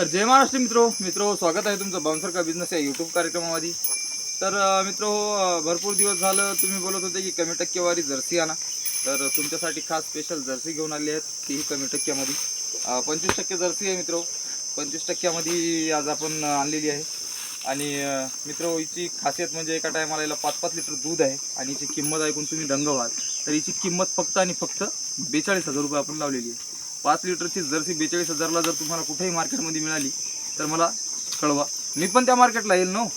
तर जय महाराष्ट्र मित्रो. मित्रो स्वागत आहे तुमचं बाउन्सर का बिझनेस या यूट्यूब कार्यक्रमामध्ये. तर मित्र मित्रो भरपूर दिवस झालं तुम्ही बोलत होते की कमी टक्केवारी जर्सी आणा. तर तुमच्यासाठी खास स्पेशल जर्सी घेऊन आली आहेत तीही कमी टक्क्यामध्ये. पंचवीस टक्के जर्सी आहे मित्रो. पंचवीस टक्क्यामध्ये आज आपण आणलेली आहे. आणि मित्र मित्रो हिची खासियत म्हणजे एका टायमाला याला पाच पाच लिटर दूध आहे आणि हिची किंमत ऐकून तुम्ही दंग व्हाल तर हिची किंमत फक्त आणि फक्त बेचाळीस हजार रुपये आपण लावलेली आहे. पाच लिटरची जर्सी बेचाळीस हजारला जर तुम्हाला कुठेही मार्केटमध्ये मिळाली तर मला कळवा. मी पण त्या मार्केटला येईल ना हो.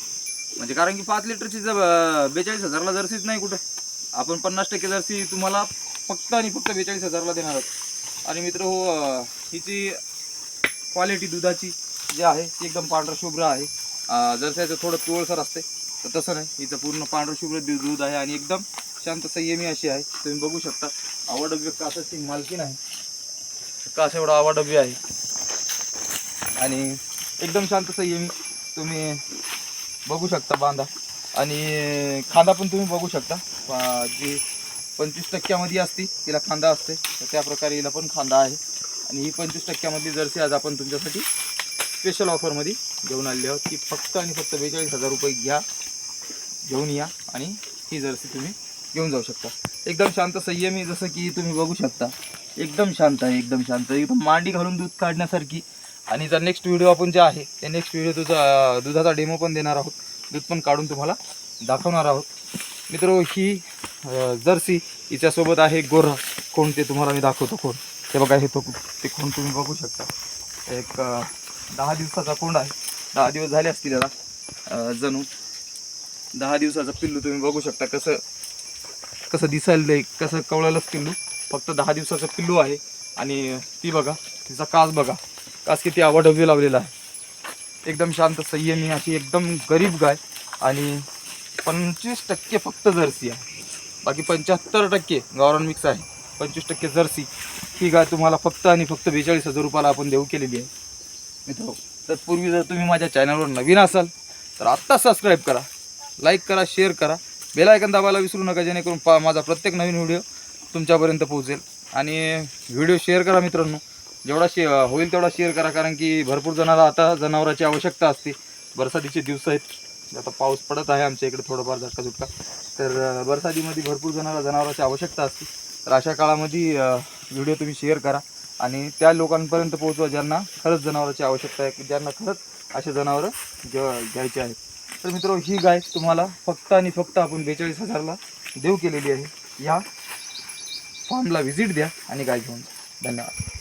म्हणजे कारण की पाच लिटरची जर बेचाळीस हजारला जर्सीच नाही कुठं. आपण पन्नास टक्के जर्सी तुम्हाला फक्त आणि फक्त बेचाळीस हजारला देणार आहोत. आणि मित्र हो हिची क्वालिटी दुधाची जी आहे ती एकदम पांढरं शुभ्र आहे. अं, जर्सीचं थोडं पिवळसर असते तर तसं नाही. हिचं पूर्ण पांढरं शुभ्र दूध आहे आणि एकदम शांत संयमी अशी आहे. तुम्ही बघू शकता. आवड व्यक्ती असं ती मालकीन आहे. कास एवढा आवा डबी आहे. आणि एकदम शांत संयमी तुम्ही बघू शकता बांधा. आणि खांदा पण तुम्ही बघू शकता. जी पंचवीस टक्क्यामध्ये असती तिला खांदा असते. तर त्या प्रकारे हिला पण खांदा आहे. आणि ही पंचवीस टक्क्यामधली जर्सी आज आपण तुमच्यासाठी स्पेशल ऑफरमध्ये घेऊन आलेली आहोत. की फक्त आणि फक्त बेचाळीस हजार रुपये घ्या घेऊन या आणि ही जर्सी तुम्ही घेऊन जाऊ शकता. एकदम शांत संयमी जसं की तुम्ही बघू शकता. एकदम शांत आहे एकदम शांत एकदम मांडी घालून दूध काढण्यासारखी. आणि जर नेक्स्ट व्हिडिओ आपण जे आहे ते नेक्स्ट व्हिडिओ तुझा दुधाचा डेमो पण देणार आहोत. दूध पण काढून तुम्हाला दाखवणार आहोत. मित्र ही जर्सी हिच्यासोबत आहे गोरा. कोण ते तुम्हाला मी दाखवतो कोण. ते बघा हे तो ते कोण तुम्ही बघू शकता. एक दहा दिवसाचा कोंड आहे. दहा दिवस झाले असतील त्याला जणू. दहा दिवसाचा पिल्लू तुम्ही बघू शकता. कसं कसं दिसायला कसं कवळालंच पिल्लू. फक्त दहा दिवसाचं पिल्लू आहे. आणि ती बघा तिचा कास बघा. कास किती आवडवी लावलेला आहे. एकदम शांत संयमी अशी एकदम गरीब गाय. आणि पंचवीस टक्के फक्त जर्सी आहे. बाकी पंच्याहत्तर टक्के गावरान मिक्स आहे. पंचवीस टक्के जर्सी. ही गाय तुम्हाला फक्त आणि फक्त बेचाळीस हजार रुपयाला आपण देऊ केलेली आहे. मित्र तत्पूर्वी जर तुम्ही माझ्या चॅनलवर नवीन असाल तर आत्ता सबस्क्राईब करा. लाईक करा शेअर करा. बेलायकन दाबायला विसरू नका जेणेकरून पा माझा प्रत्येक नवीन व्हिडिओ तुमच्यापर्यंत पोहोचेल. आणि व्हिडिओ शेअर करा मित्रांनो. जेवढा शे होईल तेवढा शेअर करा कारण की भरपूर जणाला आता जनावराची आवश्यकता असते. बरसातीचे दिवस आहेत. आता पाऊस पडत आहे आमच्या इकडे थोडंफार झटका झुटका. तर बरसातीमध्ये भरपूर जणाला जनावराची आवश्यकता असते. तर अशा काळामध्ये व्हिडिओ तुम्ही शेअर करा. आणि त्या लोकांपर्यंत पोहोचवा ज्यांना खरंच जनावराची आवश्यकता आहे की ज्यांना खरंच असे जनावरं ज घ्यायचे आहेत. तर मित्र ही गाय तुम्हाला फक्त आणि फक्त आपण बेचाळीस हजारला देऊ केलेली आहे. या फॉर्मला व्हिजिट द्या आणि गाय घेऊन जा. धन्यवाद.